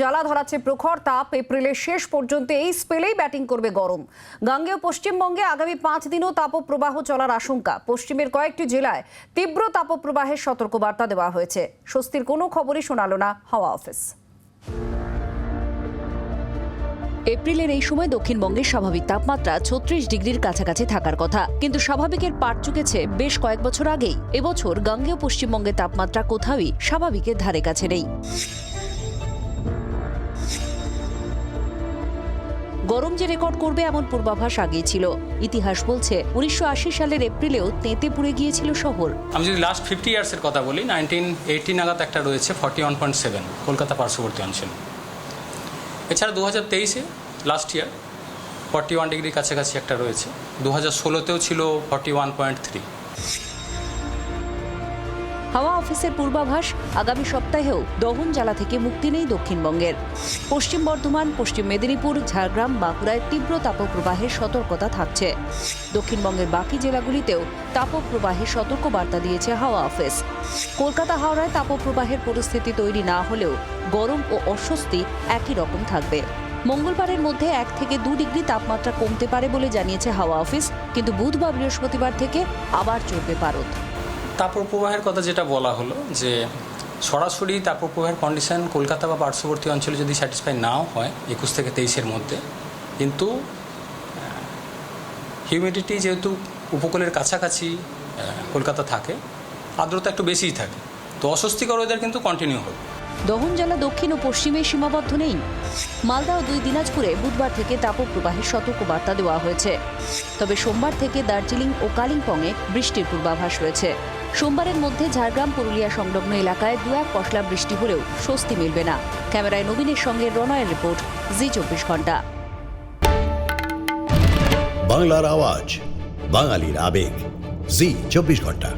জ্বালা ধরাচ্ছে প্রখর তাপ এপ্রিলের শেষ পর্যন্ত এই স্পেলেই ব্যাটিং করবে গরম। গাঙ্গেয় পশ্চিমবঙ্গে আগামী পাঁচ দিনও তাপপ্রবাহ চলার আশঙ্কা। পশ্চিমের কয়েকটি জেলায় তীব্র তাপপ্রবাহের সতর্কবার্তা দেওয়া হয়েছে। স্বস্তির কোনো খবরই শোনালো না হাওয়া অফিস। এপ্রিলের এই সময় দক্ষিণবঙ্গের স্বাভাবিক তাপমাত্রা ছত্রিশ ডিগ্রির কাছাকাছি থাকার কথা। কিন্তু স্বাভাবিকের পাট চুকেছে বেশ কয়েক বছর আগেই। এবছর গাঙ্গেয় পশ্চিমবঙ্গের তাপমাত্রা কোথাওই স্বাভাবিকের ধারে কাছে নেই। গরম যে রেকর্ড করবে এমন পূর্বাভাস আগেই ছিল। ইতিহাস বলছে, উনিশশো সালের এপ্রিলেও তেঁতে পুড়ে গিয়েছিল শহর। আমি যদি লাস্ট ফিফটি ইয়ার্সের কথা বলি নাইনটিন এইটি নাগাদ একটা রয়েছে forty one point seven Kolkata পার্শ্ববর্তী অঞ্চল। এছাড়া দু হাজার তেইশে লাস্ট ইয়ার ফর্টি ওয়ান ডিগ্রির কাছাকাছি একটা রয়েছে। দু হাজার ষোলোতেও ছিল ফর্টি ওয়ান পয়েন্ট থ্রি হাওয়া অফিসের পূর্বাভাস, আগামী সপ্তাহেও দহন জ্বালা থেকে মুক্তি নেই দক্ষিণবঙ্গের। পশ্চিম বর্ধমান, পশ্চিম মেদিনীপুর, ঝাড়গ্রাম, বাঁকুড়ায় তীব্র তাপপ্রবাহের সতর্কতা থাকছে। দক্ষিণবঙ্গের বাকি জেলাগুলিতেও তাপপ্রবাহের সতর্কবার্তা দিয়েছে হাওয়া অফিস। কলকাতা হাওড়ায় তাপপ্রবাহের পরিস্থিতি তৈরি না হলেও গরম ও অস্বস্তি একই রকম থাকবে। মঙ্গলবারের মধ্যে এক থেকে দু ডিগ্রি তাপমাত্রা কমতে পারে বলে জানিয়েছে হাওয়া অফিস, কিন্তু বুধ বা বৃহস্পতিবার থেকে আবার চড়বে পারদ তাপপ্রবাহের কথা যেটা বলা হলো, যে সরাসরি তাপপ্রবাহের কন্ডিশন কলকাতা বা পার্শ্ববর্তী অঞ্চলে যদি স্যাটিসফাই নাও হয়, একুশ থেকে তেইশের মধ্যে, কিন্তু হিউমিডিটি যেহেতু উপকূলের কাছাকাছি কলকাতা থাকে, আর্দ্রতা একটু বেশিই থাকে, তো অস্বস্তিকর ওয়েদার কিন্তু কন্টিনিউ হবে। দহন জেলা দক্ষিণ ও পশ্চিমে সীমাবদ্ধ নেই। মালদা ও দুই দিনাজপুরে বুধবার থেকে তাপপ্রবাহের সতর্কবার্তা দেওয়া হয়েছে। তবে সোমবার থেকে দার্জিলিং ও কালিম্পংয়ে বৃষ্টির পূর্বাভাস রয়েছে। সোমবারের মধ্যে ঝাড়গ্রাম পুরুলিয়া সংলগ্ন এলাকায় দু এক পশলা বৃষ্টি হলেও স্বস্তি মিলবে না। ক্যামেরায় নবীনের সঙ্গে রনয়ের রিপোর্ট, জি চব্বিশ ঘণ্টা। বাংলার আওয়াজ, বাঙালির আবেগ, জি চব্বিশ ঘণ্টা।